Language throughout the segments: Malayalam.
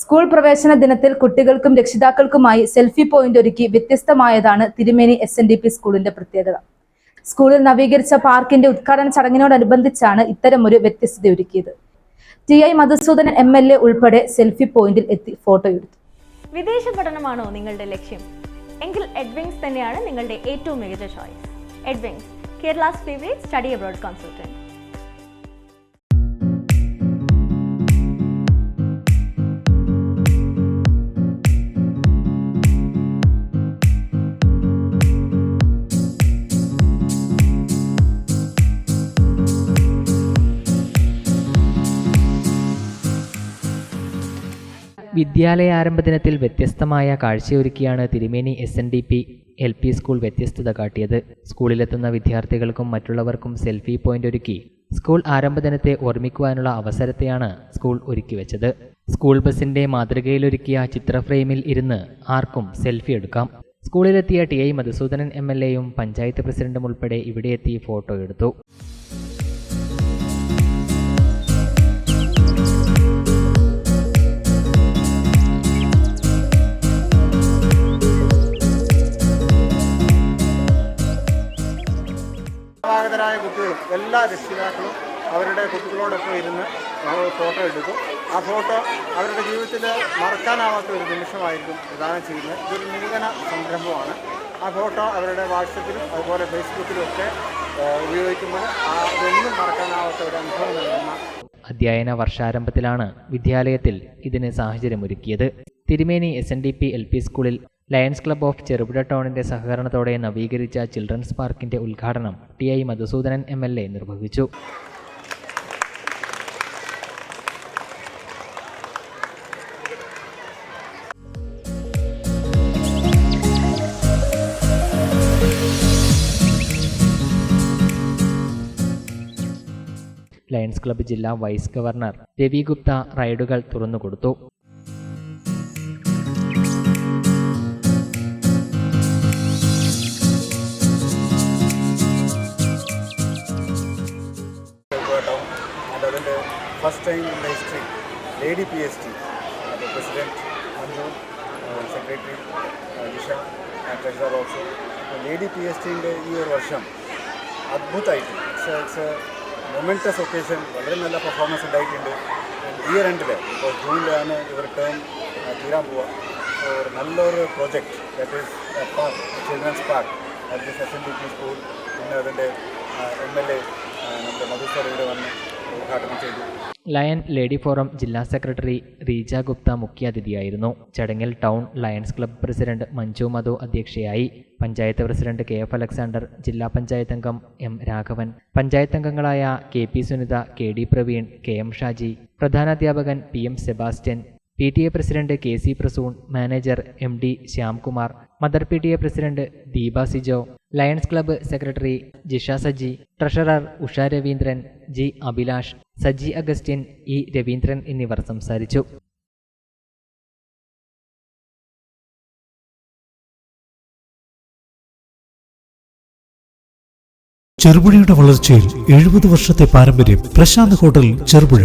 സ്കൂൾ പ്രവേശന ദിനത്തിൽ കുട്ടികൾക്കും രക്ഷിതാക്കൾക്കുമായി സെൽഫി പോയിന്റ് ഒരുക്കി വ്യത്യസ്തമായതാണ് തിരുമേനി എസ് എൻ ഡി പി സ്കൂളിന്റെ പ്രത്യേകത. സ്കൂളിൽ നവീകരിച്ച പാർക്കിന്റെ ഉദ്ഘാടന ചടങ്ങിനോടനുബന്ധിച്ചാണ് ഇത്തരമൊരു വ്യത്യസ്തത ഒരുക്കിയത്. T I Madhusudanan M L A ഉൾപ്പെടെ സെൽഫി പോയിന്റിൽ എത്തി ഫോട്ടോ എടുത്തു. വിദേശ പഠനമാണോ നിങ്ങളുടെ ലക്ഷ്യം? എങ്കിൽ എഡ്വിങ്സ് തന്നെയാണ് നിങ്ങളുടെ ഏറ്റവും മികച്ച choice Edwings Kerala's favourite study abroad consultant വിദ്യാലയ ആരംഭ ദിനത്തിൽ വ്യത്യസ്തമായ കാഴ്ചയൊരുക്കിയാണ് Thirumeni S N D P L P school വ്യത്യസ്തത കാട്ടിയത്. സ്കൂളിലെത്തുന്ന വിദ്യാർത്ഥികൾക്കും മറ്റുള്ളവർക്കും സെൽഫി പോയിന്റ് ഒരുക്കി സ്കൂൾ ആരംഭ ദിനത്തെ ഓർമ്മിക്കുവാനുള്ള അവസരത്തെയാണ് സ്കൂൾ ഒരുക്കി വെച്ചത് സ്കൂൾ ബസിന്റെ മാതൃകയിലൊരുക്കിയ ചിത്രഫ്രെയിമിൽ ഇരുന്ന് ആർക്കും സെൽഫി എടുക്കാം. സ്കൂളിലെത്തിയ T I Madhusudanan M L എയും പഞ്ചായത്ത് പ്രസിഡന്റും ഉൾപ്പെടെ ഇവിടെയെത്തി ഫോട്ടോ എടുത്തു. നവാഗതരായ കുട്ടികളും എല്ലാ രക്ഷിതാക്കളും അവരുടെ കുട്ടികളോടൊപ്പം ഇരുന്ന് നമ്മൾ ഫോട്ടോ എടുക്കും. ആ ഫോട്ടോ അവരുടെ ജീവിതത്തിൽ മറക്കാനാവാത്ത ഒരു നിമിഷമായിരിക്കും പ്രദാനം ചെയ്യുന്നത്. ഇതൊരു നൂതന സംരംഭമാണ്. ആ ഫോട്ടോ അവരുടെ വാട്സപ്പിലും അതുപോലെ ഫേസ്ബുക്കിലും ഒക്കെ ഉപയോഗിക്കുമ്പോൾ ആ അതൊന്നും മറക്കാനാവാത്ത ഒരു അനുഭവം നൽകുന്ന അധ്യയന വർഷാരംഭത്തിലാണ് വിദ്യാലയത്തിൽ ഇതിന് സാഹചര്യമൊരുക്കിയത്. Thirumeni S N D P L P school lions club of Cherupuzha ടൗണിന്റെ സഹകരണത്തോടെ നവീകരിച്ച ചിൽഡ്രൻസ് പാർക്കിന്റെ ഉദ്ഘാടനം T I Madhusudanan M L A നിർവഹിച്ചു. ലയൺസ് ക്ലബ്ബ് ജില്ലാ വൈസ് ഗവർണർ രവി ഗുപ്ത റൈഡുകൾ തുറന്നുകൊടുത്തു. ടൗൺ ആൻഡ് അതിന്റെ first time in the history lady P S T അത് president Manju secretary Jisha treasurer also lady P S ടിന്റെ ഈ ഒരു വർഷം അദ്ഭുതമായിട്ട് ഇറ്റ്സ് ഇറ്റ്സ് മൊമെന്റസ് ഒക്കേഷൻ വളരെ നല്ല പെർഫോമൻസ് ഉണ്ടായിട്ടുണ്ട്. ഇയർ എൻഡിൽ ഇപ്പോൾ ജൂണിലാണ് ഇവർ ടേം തീരാൻ പോവുക. ഒരു നല്ലൊരു project that is park children's park at this S N D P school പിന്നെ അതിന്റെ എം എൽ എ നമ്മുടെ ഇവിടെ വന്ന് ഉദ്ഘാടനം ചെയ്തു. ലയൺ ലേഡി ഫോറം ജില്ലാ സെക്രട്ടറി റീജ ഗുപ്ത മുഖ്യാതിഥിയായിരുന്നു. ചടങ്ങിൽ town lions club president Manju Madhu അധ്യക്ഷയായി. Panchayat president K F Alexander ജില്ലാ പഞ്ചായത്ത് അംഗം എം രാഘവൻ പഞ്ചായത്ത് അംഗങ്ങളായ K P Sunitha K D Praveen K M Shaji പ്രധാനാധ്യാപകൻ P M Sebastian P T A president K C Prasoon manager M D Shyamkumar mother P T A president Deepa Sijo lions club secretary Jisha Saji treasurer Usha Raveendran G Abhilash Saji Augustine E Raveendran എന്നിവർ സംസാരിച്ചു. ചെറുപുഴയുടെ വളർച്ചയിൽ എഴുപത് വർഷത്തെ പാരമ്പര്യം പ്രശാന്ത് ഹോട്ടൽ ചെറുപുഴ.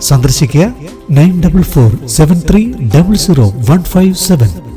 സന്ദർശിക്കുക nine double four seven three double zero one five seven.